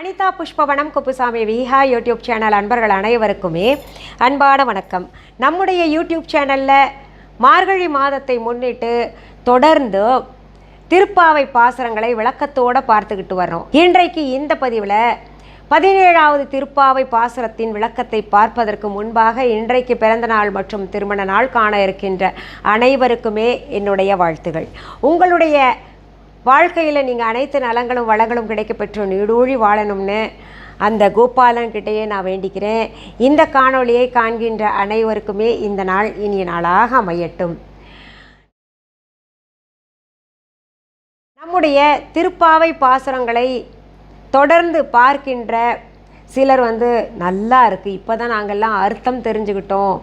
Anitha Pushpavanam Kuppusamy Viha YouTube channel அன்பர்கள் அனைவருக்குமே அன்பான வணக்கம். நம்முடைய யூடியூப் சேனலில் மார்கழி மாதத்தை முன்னிட்டு தொடர்ந்து திருப்பாவை பாசுரங்களை விளக்கத்தோடு பார்த்துக்கிட்டு வரோம் இன்றைக்கு இந்த பதிவில் பதினேழாவது திருப்பாவை பாசுரத்தின் விளக்கத்தை பார்ப்பதற்கு முன்பாக இன்றைக்கு பிறந்த நாள் மற்றும் திருமண நாள் காண இருக்கின்ற அனைவருக்குமே என்னுடைய வாழ்த்துகள். உங்களுடைய வாழ்க்கையில் நீங்கள் அனைத்து நலங்களும் வளங்களும் கிடைக்க பெற்று நீடூழி வாழணும்னு அந்த கோபாலன்கிட்டேயே நான் வேண்டிக்கிறேன். இந்த காணொளியை காண்கின்ற அனைவருக்குமே இந்த நாள் இனிய நாளாக அமையட்டும். நம்முடைய திருப்பாவை பாசுரங்களை தொடர்ந்து பார்க்கின்ற சிலர் வந்து நல்லா இருக்குது இப்போ தான் நாங்கள்லாம் அர்த்தம் தெரிஞ்சுக்கிட்டோம்.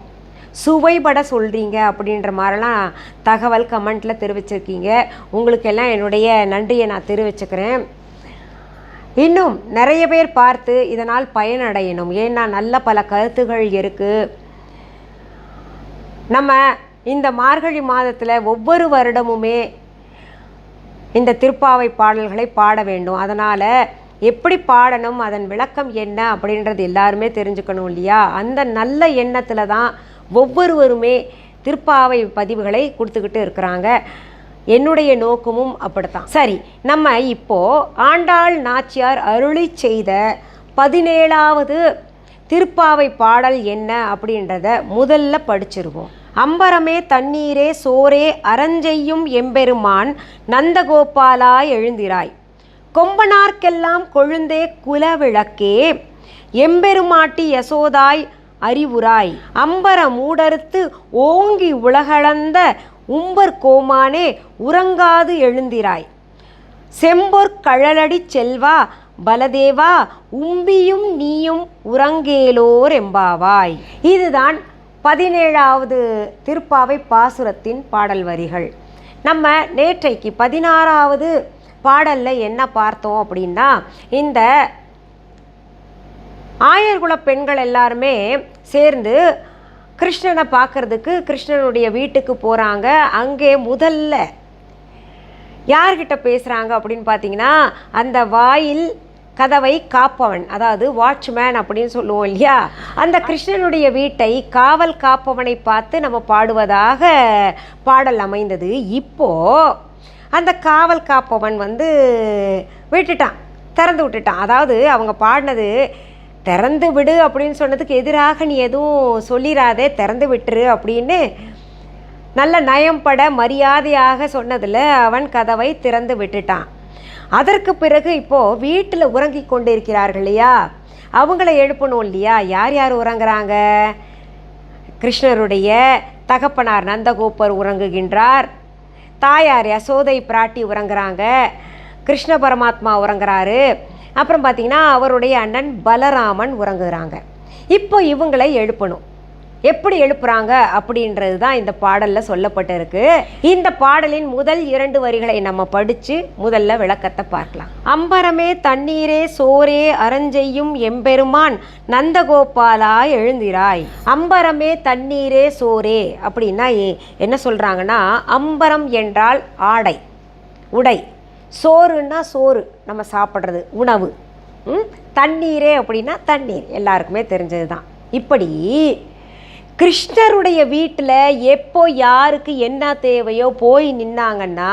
சுவைபட சொல்கிறீங்க அப்படின்ற மாதிரிலாம் தகவல் கமெண்ட்டில் தெரிவிச்சிருக்கீங்க. உங்களுக்கெல்லாம் என்னுடைய நன்றியை நான் தெரிவிச்சுக்கிறேன். இன்னும் நிறைய பேர் பார்த்து இதனால் பயனடையணும். ஏன்னா நல்ல பல கருத்துகள் இருக்குது நம்ம இந்த மார்கழி மாதத்தில் ஒவ்வொரு வருடமுமே இந்த திருப்பாவை பாடல்களை பாட வேண்டும். அதனால் எப்படி பாடணும் அதன் விளக்கம் என்ன அப்படின்றது எல்லாருமே தெரிஞ்சுக்கணும் இல்லையா? அந்த நல்ல எண்ணத்தில் தான் ஒவ்வொருவருமே திருப்பாவை பதிவுகளை கொடுத்துக்கிட்டு இருக்கிறாங்க. என்னுடைய நோக்கமும் அப்படித்தான். சரி நம்ம இப்போ ஆண்டாள் நாச்சியார் அருளி செய்த பதினேழாவது திருப்பாவை பாடல் என்ன அப்படின்றத முதல்ல படிச்சிருவோம். அம்பரமே தண்ணீரே சோரே அறஞ்செய்யும் எம்பெருமான் நந்தகோபாலாய் எழுந்திராய். கொம்பனார்க்கெல்லாம் கொழுந்தே குலவிளக்கே எம்பெருமாட்டி யசோதாய் அறிவுராய். அம்பர மூடறுத்து ஓங்கி உலகளந்த உம்பர் கோமானே உறங்காது எழுந்திராய். செம்பொற் கழலடி செல்வா பலதேவா உம்பியும் நீயும் உறங்கேலோர் எம்பாவாய். இதுதான் பதினேழாவது திருப்பாவை பாசுரத்தின் பாடல் வரிகள். நம்ம நேற்றைக்கு பதினாறாவது பாடலில் என்ன பார்த்தோம் அப்படின்னா இந்த ஆயர்குல பெண்கள் எல்லாருமே சேர்ந்து கிருஷ்ணனை பார்க்கறதுக்கு கிருஷ்ணனுடைய வீட்டுக்கு போகிறாங்க அங்கே முதல்ல யார்கிட்ட பேசுகிறாங்க அப்படின்னு பார்த்தீங்கன்னா அந்த வாயில் கதவை காப்பவன் அதாவது வாட்ச்மேன் அப்படின்னு சொல்லுவோம் இல்லையா? அந்த கிருஷ்ணனுடைய வீட்டை காவல் காப்பவனை பார்த்து நம்ம பாடுவதாக பாடல் அமைந்தது. இப்போது அந்த காவல் காப்பவன் வந்து விட்டுட்டான் திறந்து விட்டுட்டான். அதாவது அவங்க பாடினது திறந்து விடு அப்படின்னு சொன்னதுக்கு எதிராக நீ எதுவும் சொல்லிடாதே திறந்து விட்டுரு அப்படின்னு நல்ல நயம்பட மரியாதையாக சொன்னதில் அவன் கதவை திறந்து விட்டுட்டான். அதற்கு பிறகு இப்போது வீட்டில் உறங்கி கொண்டு இருக்கிறார்கள் இல்லையா? அவங்கள எழுப்பணும் இல்லையா? யார் யார் உறங்குறாங்க? கிருஷ்ணருடைய தகப்பனார் நந்தகோபர் உறங்குகின்றார். தாயார் யசோதை பிராட்டி உறங்குறாங்க. கிருஷ்ண பரமாத்மா உறங்குறாரு. அப்புறம் பார்த்தீங்கன்னா அவருடைய அண்ணன் பலராமன் உறங்குகிறாங்க இப்போ இவங்களை எழுப்பணும். எப்படி எழுப்புறாங்க அப்படின்றது தான் இந்த பாடலில் சொல்லப்பட்டிருக்கு. இந்த பாடலின் முதல் இரண்டு வரிகளை நம்ம படித்து முதல்ல விளக்கத்தை பார்க்கலாம். அம்பரமே தண்ணீரே சோரே அரஞ்செய்யும் எம்பெருமான் நந்தகோபாலா எழுந்திராய். அம்பரமே தண்ணீரே சோரே அப்படின்னா என்ன சொல்கிறாங்கன்னா அம்பரம் என்றால் ஆடை உடை. சோறுன்னா சோறு நம்ம சாப்பிட்றது உணவு. தண்ணீரே அப்படின்னா தண்ணீர். எல்லாருக்குமே தெரிஞ்சது தான் இப்படி கிருஷ்ணருடைய வீட்டில் எப்போ யாருக்கு என்ன தேவையோ போய் நின்னாங்கன்னா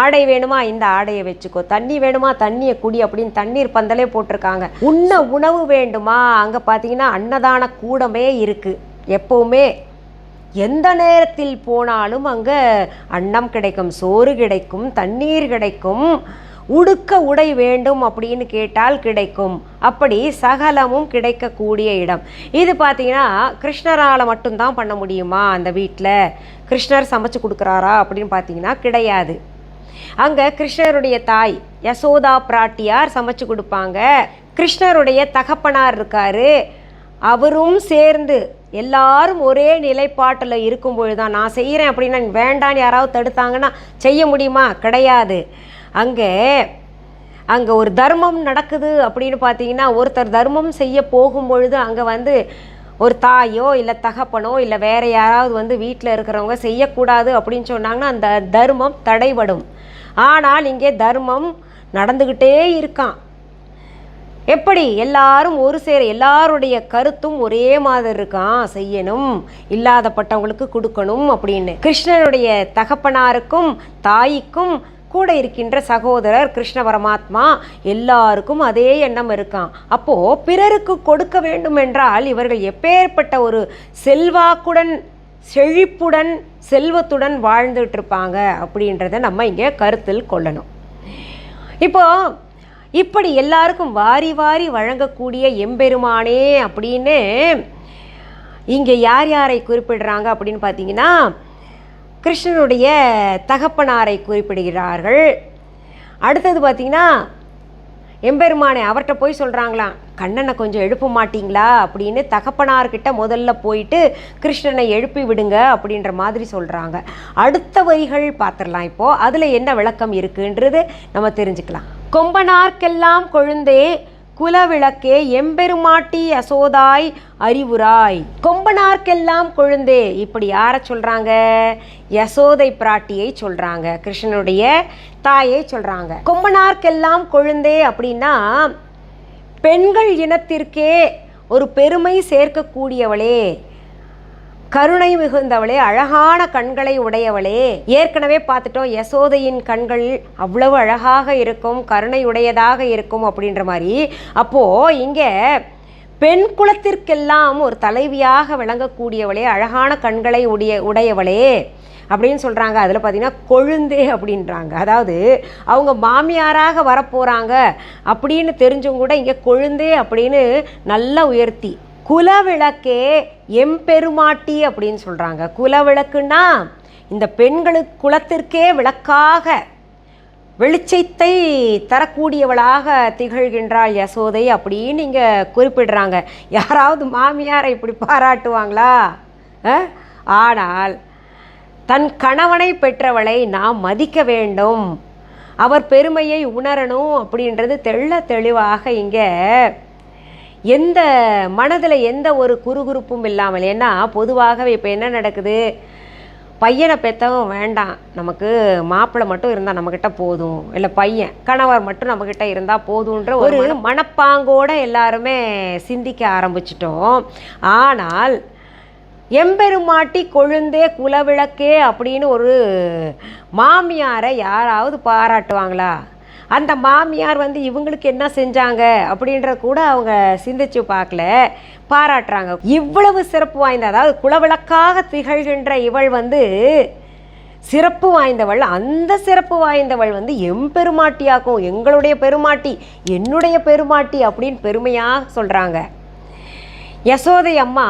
ஆடை வேணுமா? இந்த ஆடையை வச்சுக்கோ. தண்ணி வேணுமா? தண்ணியை குடி அப்படின்னு தண்ணீர் பந்தலே போட்டிருக்காங்க. உண்ண உணவு வேண்டுமா? அங்கே பார்த்தீங்கன்னா அன்னதான கூடமே இருக்குது எப்போவுமே எந்த நேரத்தில் போனாலும் அங்கே அன்னம் கிடைக்கும் சோறு கிடைக்கும் தண்ணீர் கிடைக்கும். உடுக்க உடை வேண்டும் அப்படின்னு கேட்டால் கிடைக்கும். அப்படி சகலமும் கிடைக்கக்கூடிய இடம். இது பார்த்தீங்கன்னா கிருஷ்ணரால் மட்டும்தான் பண்ண முடியுமா அந்த வீட்டில் கிருஷ்ணர் சமைச்சு கொடுக்குறாரா அப்படின்னு பார்த்தீங்கன்னா கிடையாது. அங்கே கிருஷ்ணருடைய தாய் யசோதா பிராட்டியார் சமைச்சு கொடுப்பாங்க. கிருஷ்ணருடைய தகப்பனார் இருக்காரு. அவரும் சேர்ந்து எல்லாரும் ஒரே நிலைப்பாட்டில் இருக்கும்பொழுது தான் நான் செய்கிறேன் அப்படின்னா வேண்டான்னு யாராவது தடுத்தாங்கன்னா செய்ய முடியுமா? கிடையாது. அங்கே அங்கே ஒரு தர்மம் நடக்குது அப்படின்னு பார்த்தீங்கன்னா ஒருத்தர் தர்மம் செய்ய போகும் பொழுது அங்கே வந்து ஒரு தாயோ இல்லை தகப்பனோ இல்லை வேற யாராவது வந்து வீட்டில் இருக்கிறவங்க செய்யக்கூடாது அப்படின்னு சொன்னாங்கன்னா அந்த தர்மம் தடைபடும். ஆனால் இங்கே தர்மம் நடந்துக்கிட்டே இருக்கான். எப்படி? எல்லாரும் ஒரு சேர எல்லாருடைய கருத்தும் ஒரே மாதிரி இருக்கான் செய்யணும். இல்லாதப்பட்டவங்களுக்கு கொடுக்கணும் அப்படின்னு. கிருஷ்ணனுடைய தகப்பனாருக்கும் தாய்க்கும் கூட இருக்கின்ற சகோதரர் கிருஷ்ண பரமாத்மா எல்லாருக்கும் அதே எண்ணம் இருக்கான். அப்போ பிறருக்கு கொடுக்க வேண்டும் என்றால் இவர்கள் எப்பேற்பட்ட ஒரு செல்வாக்குடன் செழிப்புடன் செல்வத்துடன் வாழ்ந்துட்டு இருப்பாங்க அப்படின்றத நம்ம இங்கே கருத்தில் கொள்ளணும். இப்போ இப்படி எல்லாருக்கும் வாரி வாரி வழங்கக்கூடிய எம்பெருமானே அப்படின்னு இங்கே யார் யாரை குறிப்பிடுறாங்க அப்படின்னு பார்த்தீங்கன்னா கிருஷ்ணனுடைய தகப்பனாரை குறிப்பிடுகிறார்கள். அடுத்தது பார்த்தீங்கன்னா எம்பெருமானை அவர்கிட்ட போய் சொல்கிறாங்களாம் கண்ணனை கொஞ்சம் எழுப்ப மாட்டிங்களா? அப்படின்னு தகப்பனார்கிட்ட முதல்ல போயிட்டு கிருஷ்ணனை எழுப்பி விடுங்க அப்படின்ற மாதிரி சொல்கிறாங்க அடுத்த வரிகள் பார்த்துடலாம் இப்போது அதில் என்ன விளக்கம் இருக்குன்றது நம்ம தெரிஞ்சுக்கலாம். கொம்பனார்க்கெல்லாம் கொழுந்தே குலவிளக்கே எம்பெருமாட்டி அசோதாய் அறிவுராய். கொம்பனார்க்கெல்லாம் கொழுந்தே இப்படி யாரை சொல்கிறாங்க யசோதை பிராட்டியை சொல்கிறாங்க கிருஷ்ணனுடைய தாயை சொல்கிறாங்க கொம்பனார்க்கெல்லாம் கொழுந்தே அப்படின்னா பெண்கள் இனத்திற்கே ஒரு பெருமை சேர்க்கக்கூடியவளே. கருணை மிகுந்தவளே அழகான கண்களை உடையவளே. ஏற்கனவே பார்த்துட்டோம் யசோதையின் கண்கள் அவ்வளவு அழகாக இருக்கும் கருணை உடையதாக இருக்கும் அப்படின்ற மாதிரி. அப்போது இங்கே பெண் குலத்திற்கெல்லாம் ஒரு தலைவியாக விளங்கக்கூடியவளே அழகான கண்களை உடைய உடையவளே அப்படின்னு சொல்கிறாங்க அதில் பார்த்தீங்கன்னா கொழுந்தே அப்படின்றாங்க. அதாவது அவங்க மாமியாராக வரப்போகிறாங்க அப்படின்னு தெரிஞ்சவங்க கூட இங்கே கொழுந்தே அப்படின்னு நல்லா உயர்த்தி குலவிளக்கே எம்பெருமாட்டி அப்படின்னு சொல்கிறாங்க குலவிளக்குன்னா இந்த பெண்களுக்கு குலத்திற்கே விளக்காக வெளிச்சத்தை தரக்கூடியவளாக திகழ்கின்றாள் யசோதை அப்படின்னு இங்கே குறிப்பிடுறாங்க. யாராவது மாமியாரை இப்படி பாராட்டுவாங்களா? ஆனால் தன் கணவனை பெற்றவளை நாம் மதிக்க வேண்டும். அவர் பெருமையை உணரணும் அப்படின்றது தெள்ள தெளிவாக இங்கே எந்த மனதில் எந்த ஒரு குறுகுறுப்பும் இல்லாமல் ஏன்னா பொதுவாகவே இப்போ என்ன நடக்குது? பையனை பெற்றவன் வேண்டாம். நமக்கு மாப்பிள்ளை மட்டும் இருந்தால் நம்மக்கிட்ட போதும். இல்லை பையன் கணவர் மட்டும் நம்மக்கிட்ட இருந்தால் போதுன்ற ஒரு மனப்பாங்கோட எல்லாருமே சிந்திக்க ஆரம்பிச்சிட்டோம். ஆனால் எம்பெருமாட்டி கொழுந்தே குலவிளக்கே அப்படின்னு ஒரு மாமியாரை யாராவது பாராட்டுவாங்களா? அந்த மாமியார் வந்து இவங்களுக்கு என்ன செஞ்சாங்க அப்படின்ற கூட அவங்க சிந்திச்சு பார்க்கல பாராட்டுறாங்க. இவ்வளவு சிறப்பு வாய்ந்த அதாவது குலவிளக்காக திகழ்கின்ற இவள் வந்து சிறப்பு வாய்ந்தவள். அந்த சிறப்பு வாய்ந்தவள் வந்து எம்பெருமாட்டியாக்கும் எங்களுடைய பெருமாட்டி என்னுடைய பெருமாட்டி அப்படின்னு பெருமையாக சொல்கிறாங்க யசோதை அம்மா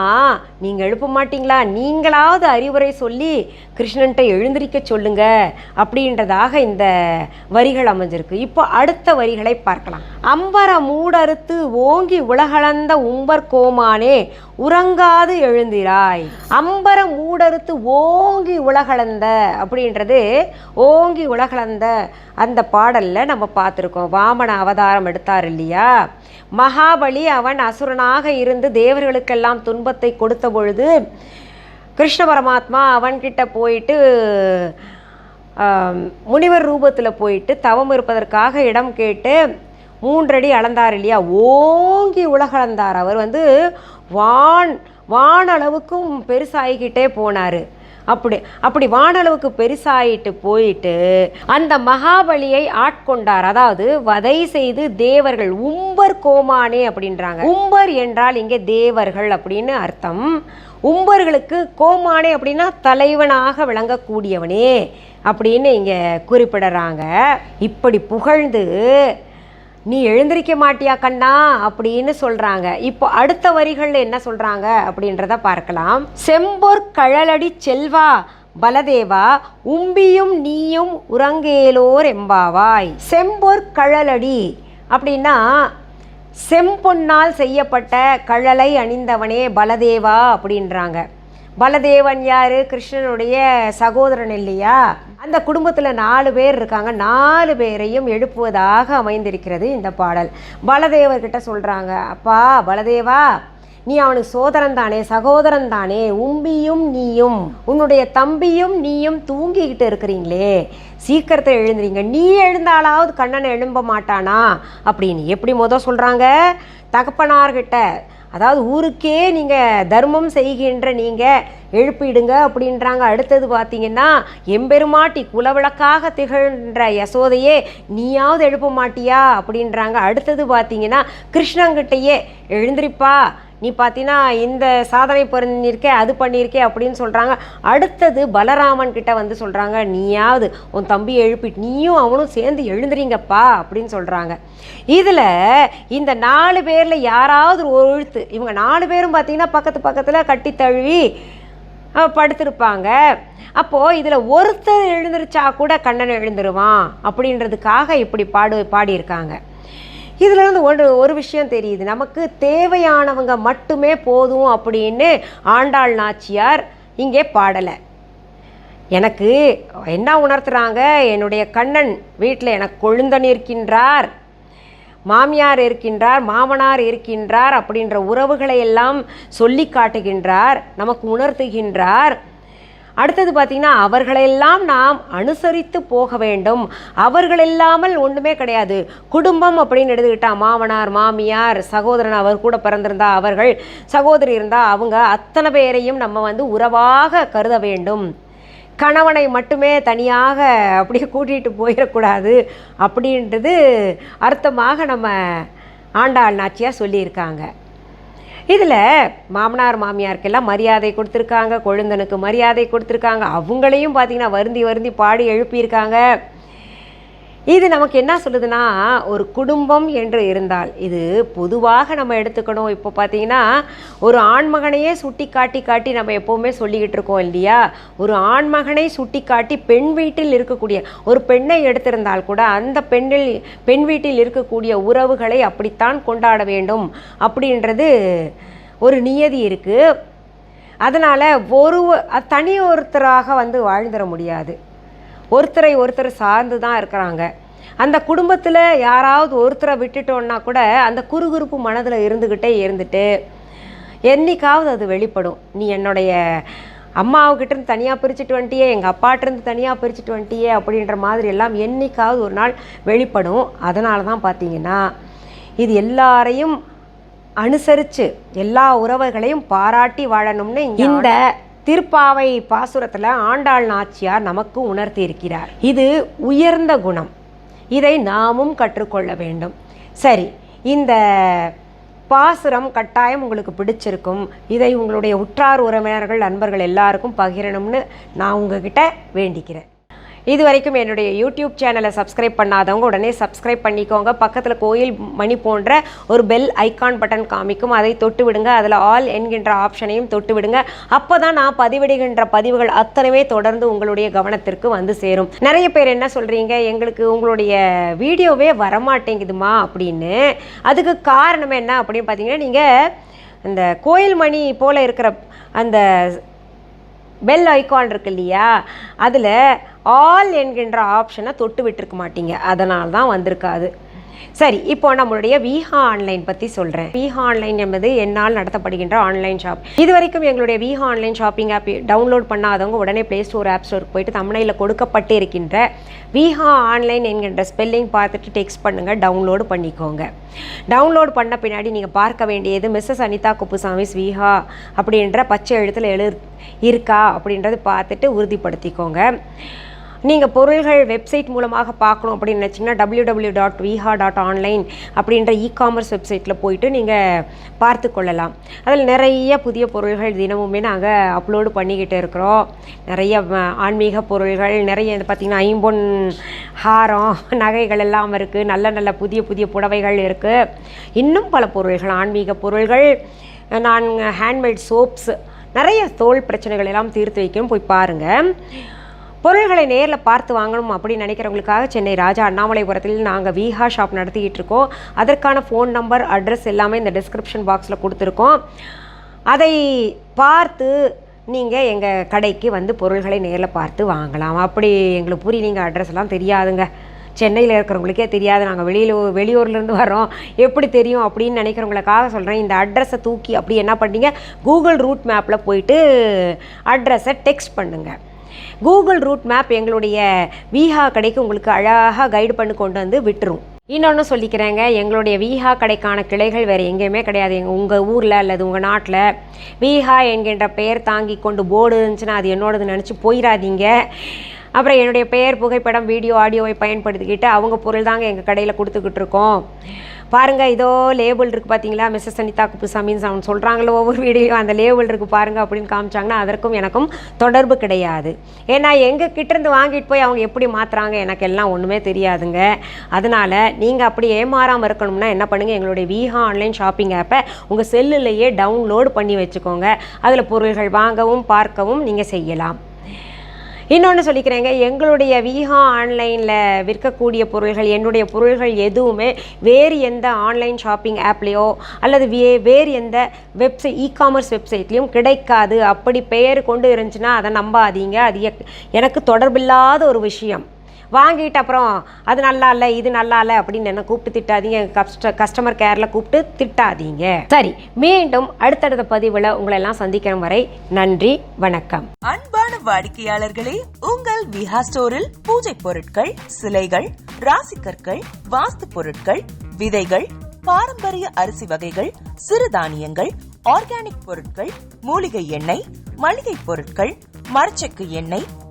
நீங்கள் எழுப்ப மாட்டீங்களா? நீங்களாவது அறிவுரை சொல்லி கிருஷ்ணன்ட்ட எழுந்திருக்க சொல்லுங்க அப்படின்றதாக இந்த வரிகள் அமைஞ்சிருக்கு. இப்போ அடுத்த வரிகளை பார்க்கலாம். அம்பர மூடறுத்து ஓங்கி உலகளந்த உம்பர் கோமானே உறங்காது எழுந்திராய். அம்பர மூடறுத்து ஓங்கி உலகளந்த அப்படின்றது ஓங்கி உலகளந்த அந்த பாடலில் நம்ம பார்த்துருக்கோம். வாமன அவதாரம் எடுத்தார் இல்லையா? மகாபலி அவன் அசுரனாக இருந்து தேவர்களுக்கெல்லாம் துன்பத்தை கொடுத்த பொழுது கிருஷ்ண பரமாத்மா அவன்கிட்ட போயிட்டு முனிவர் ரூபத்தில் போயிட்டு தவம் இருப்பதற்காக இடம் கேட்டு மூன்றடி அளந்தார் இல்லையா? ஓங்கி உலகளந்தார். அவர் வந்து வான் வானளவுக்கும் பெருசாகிக்கிட்டே போனார். அப்படி அப்படி வானளவுக்கு பெருசாயிட்டு போயிட்டு அந்த மகாபலியை ஆட்கொண்டார். அதாவது வதை செய்து தேவர்கள் உம்பர் கோமானே அப்படின்றாங்க. உம்பர் என்றால் இங்கே தேவர்கள் அப்படின்னு அர்த்தம். உம்பர்களுக்கு கோமானே அப்படின்னா தலைவனாக விளங்கக்கூடியவனே அப்படின்னு இங்கே குறிப்பிடுறாங்க. இப்படி புகழ்ந்து நீ எழுந்திருக்க மாட்டியா கண்ணா? அப்படின்னு சொல்றாங்க. இப்போ அடுத்த வரிகள்ல என்ன சொல்றாங்க அப்படின்றத பார்க்கலாம். செம்பொற் கழலடி செல்வா பலதேவா உம்பியும் நீயும் உறங்கேலோர் எம்பாவாய். செம்பொற் கழலடி அப்படின்னா செம்பொன்னால் செய்யப்பட்ட கழலை அணிந்தவனே பலதேவா அப்படின்றாங்க. பலதேவன் யாரு? கிருஷ்ணனுடைய சகோதரன் இல்லையா? அந்த குடும்பத்தில் நாலு பேர் இருக்காங்க. நாலு பேரையும் எழுப்புவதாக அமைந்திருக்கிறது இந்த பாடல். பலதேவர்கிட்ட சொல்கிறாங்க அப்பா பலதேவா நீ அவனுக்கு சோதரன் தானே சகோதரன் தானே. உம்பியும் நீயும் உன்னுடைய தம்பியும் நீயும் தூங்கிக்கிட்டு இருக்கிறீங்களே. சீக்கிரத்தில் எழுந்துறீங்க நீ எழுந்தாலாவது கண்ணனை எழும்ப மாட்டானா? அப்படின்னு. எப்படி முத சொல்கிறாங்க தகப்பனார்கிட்ட அதாவது ஊருக்கே நீங்கள் தர்மம் செய்கின்ற நீங்கள் எழுப்பிடுங்க அப்படின்றாங்க. அடுத்தது பார்த்தீங்கன்னா எம்பெருமாட்டி குலவிளக்காக திகழ்ன்ற யசோதையே நீயாவது எழுப்ப மாட்டியா? அப்படின்றாங்க. அடுத்தது பார்த்தீங்கன்னா கிருஷ்ணங்கிட்டையே எழுந்திரிப்பா நீ பார்த்தீங்கன்னா இந்த சாதனை பண்ணியிருக்கே அது பண்ணியிருக்கே அப்படின்னு சொல்கிறாங்க அடுத்தது பலராமன் கிட்ட வந்து சொல்கிறாங்க நீயாவது உன் தம்பியை எழுப்பிட்டு நீயும் அவனும் சேர்ந்து எழுந்துறீங்கப்பா அப்படின்னு சொல்கிறாங்க இதில் இந்த நாலு பேரில் யாராவது ஒரு எழுத்து இவங்க நாலு பேரும் பார்த்தீங்கன்னா பக்கத்து பக்கத்தில் கட்டி தழுவி படுத்திருப்பாங்க. அப்போது இதில் ஒருத்தர் எழுந்திருச்சா கூட கண்ணன் எழுந்துருவான் அப்படின்றதுக்காக இப்படி பாடு பாடியிருக்காங்க. இதிலிருந்து ஒரு ஒன்று ஒரு விஷயம் தெரியுது. நமக்கு தேவையானவங்க மட்டுமே போதும் அப்படின்னு ஆண்டாள் நாச்சியார் இங்கே பாடலை. எனக்கு என்ன உணர்த்துறாங்க? என்னுடைய கண்ணன் வீட்டில் எனக்கு கொழுந்தன் இருக்கின்றார் மாமியார் இருக்கின்றார் மாமனார் இருக்கின்றார் அப்படின்ற உறவுகளை எல்லாம் சொல்லி காட்டுகின்றார் நமக்கு உணர்த்துகின்றார். அடுத்தது பார்த்திங்கன்னா அவர்களெல்லாம் நாம் அனுசரித்து போக வேண்டும். அவர்கள் இல்லாமல் ஒன்றுமே கிடையாது. குடும்பம் அப்படின்னு எடுத்துக்கிட்டால் மாமனார் மாமியார் சகோதரன் அவர் கூட பிறந்திருந்தா அவர்கள் சகோதரி இருந்தால் அவங்க அத்தனை பேரையும் நம்ம வந்து உறவாக கருத வேண்டும். கணவனை மட்டுமே தனியாக அப்படியே கூட்டிகிட்டு போயிடக்கூடாது அப்படின்றது அர்த்தமாக நம்ம ஆண்டாள் நாச்சியாக சொல்லியிருக்காங்க. இதில் மாமனார் மாமியாருக்கெல்லாம் மரியாதை கொடுத்துருக்காங்க கொழுந்தனுக்கு மரியாதை கொடுத்துருக்காங்க. அவங்களையும் பார்த்திங்கன்னா வருந்தி வருந்தி பாடி எழுப்பியிருக்காங்க. இது நமக்கு என்ன சொல்லுதுன்னா ஒரு குடும்பம் என்று இருந்தால் இது பொதுவாக நம்ம எடுத்துக்கணும். இப்போ பார்த்தீங்கன்னா ஒரு ஆண்மகனையே சுட்டி காட்டி காட்டி நம்ம எப்போவுமே சொல்லிக்கிட்டு இருக்கோம் இல்லையா? ஒரு ஆண்மகனை சுட்டி காட்டி பெண் வீட்டில் இருக்கக்கூடிய ஒரு பெண்ணை எடுத்திருந்தால் கூட அந்த பெண்ணில் பெண் வீட்டில் இருக்கக்கூடிய உறவுகளை அப்படித்தான் கொண்டாட வேண்டும் அப்படின்றது ஒரு நியதி இருக்குது அதனால் ஒரு தனி ஒருத்தராக வந்து வாழ்ந்துட முடியாது. ஒருத்தரை ஒருத்தர் சார்ந்து தான் இருக்கிறாங்க. அந்த குடும்பத்தில் யாராவது ஒருத்தரை விட்டுட்டோன்னா கூட அந்த குறுகுறுப்பு மனதில் இருந்துக்கிட்டே இருந்துட்டு என்னைக்காவது அது வெளிப்படும். நீ என்னுடைய அம்மாவுக்கிட்ட இருந்து தனியாக பிரிச்சுட்டு வந்துட்டியே எங்கள் அப்பாட்டிருந்து தனியாக பிரிச்சுட்டு வந்துட்டியே அப்படின்ற மாதிரி எல்லாம் என்னைக்காவது ஒரு நாள் வெளிப்படும். அதனால தான் பார்த்தீங்கன்னா இது எல்லாரையும் அனுசரித்து எல்லா உறவுகளையும் பாராட்டி வாழணும்னு இந்த திருப்பாவை பாசுரத்தில் ஆண்டாள் நாச்சியார் நமக்கு உணர்த்தி இருக்கிறார் இது உயர்ந்த குணம். இதை நாமும் கற்றுக்கொள்ள வேண்டும். சரி இந்த பாசுரம் கட்டாயம் உங்களுக்கு பிடிச்சிருக்கும். இதை உங்களுடைய உற்றார் உறவினர்கள் நண்பர்கள் எல்லாருக்கும் பகிரணும்னு நான் உங்ககிட்ட வேண்டிக்கிறேன். இது வரைக்கும் என்னுடைய யூடியூப் சேனலை சப்ஸ்கிரைப் பண்ணாதவங்க உடனே சப்ஸ்கிரைப் பண்ணிக்கோங்க. பக்கத்தில் கோயில் மணி போன்ற ஒரு பெல் ஐக்கான் பட்டன் காமிக்கும். அதை தொட்டு விடுங்க. அதில் ஆல் என்கின்ற ஆப்ஷனையும் தொட்டு விடுங்க. அப்போ தான் நான் பதிவிடுகின்ற பதிவுகள் அத்தனைவே தொடர்ந்து உங்களுடைய கவனத்திற்கு வந்து சேரும். நிறைய பேர் என்ன சொல்கிறீங்க எங்களுக்கு உங்களுடைய வீடியோவே வரமாட்டேங்குதுமா அப்படின்னு. அதுக்கு காரணம் என்ன அப்படின்னு பார்த்தீங்கன்னா நீங்கள் இந்த கோயில் மணி போல் இருக்கிற அந்த பெல் ஐக்கான் இருக்கு இல்லையா? அதில் ஆல் என்கின்ற ஆப்ஷனை தொட்டு விட்டுருக்க மாட்டீங்க. அதனால தான் வந்திருக்காது. சரி இப்போ நம்மளுடைய விஹா ஆன்லைன் பற்றி சொல்கிறேன் விஹா ஆன்லைன் என்பது என்னால் நடத்தப்படுகின்ற ஆன்லைன் ஷாப். இது வரைக்கும் எங்களுடைய Viha online shopping app download பண்ணாதவங்க உடனே ப்ளே ஸ்டோர் ஆப் ஸ்டோருக்கு போயிட்டு தமிழில் கொடுக்கப்பட்டு இருக்கின்ற விஹா ஆன்லைன் என்கின்ற ஸ்பெல்லிங் பார்த்துட்டு டெக்ஸ்ட் பண்ணுங்கள் டவுன்லோடு பண்ணிக்கோங்க. டவுன்லோட் பண்ண பின்னாடி நீங்கள் பார்க்க வேண்டியது மிஸ்ஸஸ் அனிதா குப்புசாமி விஹா அப்படின்ற பச்சை எழுத்தில் எழு இருக்கா அப்படின்றது பார்த்துட்டு உறுதிப்படுத்திக்கோங்க. நீங்கள் பொருள்கள் வெப்சைட் மூலமாக பார்க்கணும் அப்படின்னு நினச்சிங்கன்னா W W dot Viha dot online அப்படின்ற இ காமர்ஸ் வெப்சைட்டில் போயிட்டு நீங்கள் பார்த்து கொள்ளலாம். அதில் நிறைய புதிய பொருள்கள் தினமுமே நாங்கள் அப்லோடு பண்ணிக்கிட்டு இருக்கிறோம். நிறைய ஆன்மீக பொருள்கள் நிறைய பார்த்திங்கன்னா ஐம்பொன் ஹாரம் நகைகள் எல்லாம் இருக்குது நல்ல நல்ல புதிய புதிய புடவைகள் இருக்குது இன்னும் பல பொருள்கள் ஆன்மீக பொருள்கள் நான் ஹேண்ட்மேட் சோப்ஸ் நிறைய தோல் பிரச்சனைகள் எல்லாம் தீர்த்து வைக்கும். போய் பாருங்கள் பொருள்களை நேரில் பார்த்து வாங்கணும் அப்படின்னு நினைக்கிறவங்களுக்காக சென்னை ராஜா அண்ணாமலைபுரத்தில் நாங்கள் விஹா ஷாப் நடத்திக்கிட்டு இருக்கோம். அதற்கான ஃபோன் நம்பர் அட்ரஸ் எல்லாமே இந்த டிஸ்கிரிப்ஷன் பாக்ஸில் கொடுத்துருக்கோம். அதை பார்த்து நீங்கள் எங்கள் கடைக்கு வந்து பொருள்களை நேரில் பார்த்து வாங்கலாம். அப்படி எங்களுக்கு புரியலீங்க. அட்ரஸ்லாம் தெரியாதுங்க. சென்னையில் இருக்கிறவங்களுக்கே தெரியாது. நாங்கள் வெளியில் வெளியூர்லேருந்து வரோம் எப்படி தெரியும் அப்படின்னு நினைக்கிறவங்களுக்காக சொல்கிறேன் இந்த அட்ரஸை தூக்கி அப்படி என்ன பண்ணீங்க? கூகுள் ரூட் மேப்பில் போயிட்டு அட்ரஸை டெக்ஸ்ட் பண்ணுங்கள் கூகுள் ரூட் மேப் எங்களுடைய வீஹா கடைக்கு உங்களுக்கு அழகாக கைடு பண்ணி கொண்டு வந்து விட்டுரும். இன்னொன்று சொல்லிக்கிறேங்க எங்களுடைய வீஹா கடைக்கான கிளைகள் வேறு எங்கேயுமே கிடையாது. எங்கள் உங்கள் ஊரில் அல்லது உங்கள் நாட்டில் வீஹா என்கின்ற பெயர் தாங்கி கொண்டு போர்டு இருந்துச்சுன்னா அது என்னோடது நினச்சி போயிடாதீங்க அப்புறம் என்னுடைய பெயர் புகைப்படம் வீடியோ ஆடியோவை பயன்படுத்திக்கிட்டு அவங்க பொருள் தாங்க எங்கள் கடையில் கொடுத்துக்கிட்டு இருக்கோம். பாருங்கள் இதோ லேபிள் இருக்குது பார்த்தீங்களா மிஸ்ஸஸ் அனிதா குப்புசாமின்னு அவன் சொல்கிறாங்களோ ஒவ்வொரு வீடியோ அந்த லேபிள் இருக்குது பாருங்கள் அப்படின்னு காமிச்சாங்கன்னா அதற்கும் எனக்கும் தொடர்பு கிடையாது. ஏன்னா எங்கள் கிட்டேருந்து வாங்கிட்டு போய் அவங்க எப்படி மாற்றுறாங்க எனக்கு எல்லாம் ஒன்றுமே தெரியாதுங்க. அதனால் நீங்கள் அப்படி ஏமாறாமல் இருக்கணும்னா என்ன பண்ணுங்கள் எங்களுடைய வீஹா ஆன்லைன் ஷாப்பிங் ஆப்பை உங்கள் செல்லுலேயே டவுன்லோடு பண்ணி வச்சுக்கோங்க. அதில் பொருள்கள் வாங்கவும் பார்க்கவும் நீங்கள் செய்யலாம். இன்னொன்று சொல்லிக்கிறேங்க எங்களுடைய வீஹா ஆன்லைனில் விற்கக்கூடிய பொருள்கள் என்னுடைய பொருள்கள் எதுவுமே வேறு எந்த ஆன்லைன் ஷாப்பிங் ஆப்லேயோ அல்லது வே வேறு எந்த வெப்சைட் இ காமர்ஸ் வெப்சைட்லேயும் கிடைக்காது. அப்படி பெயர் கொண்டு இருந்துச்சுன்னா அதை நம்பாதீங்க. அது எக்- எனக்கு தொடர்பில்லாத ஒரு விஷயம். வாங்கிட்டு அப்புறம் அது நல்லா இல்லை இது நல்லா இல்லை அப்படின்னு என்ன கூப்பிட்டு திட்டாதீங்க. கஸ்ட கஸ்டமர் கேரில் கூப்பிட்டு திட்டாதீங்க. சரி மீண்டும் அடுத்தடுத்த பதிவில் உங்களை எல்லாம் சந்திக்கிற வரை நன்றி வணக்கம். அன்பான வாடிக்கையாளர்களே உங்கள் விஹா ஸ்டோரில் பூஜை பொருட்கள் சிலைகள் ராசிக்கற்கள் வாஸ்து பொருட்கள் விதைகள் பாரம்பரிய அரிசி வகைகள் சிறுதானியங்கள் ஆர்கானிக் பொருட்கள் மூலிகை எண்ணெய் மளிகை பொருட்கள் மரச்செக்கு எண்ணெய்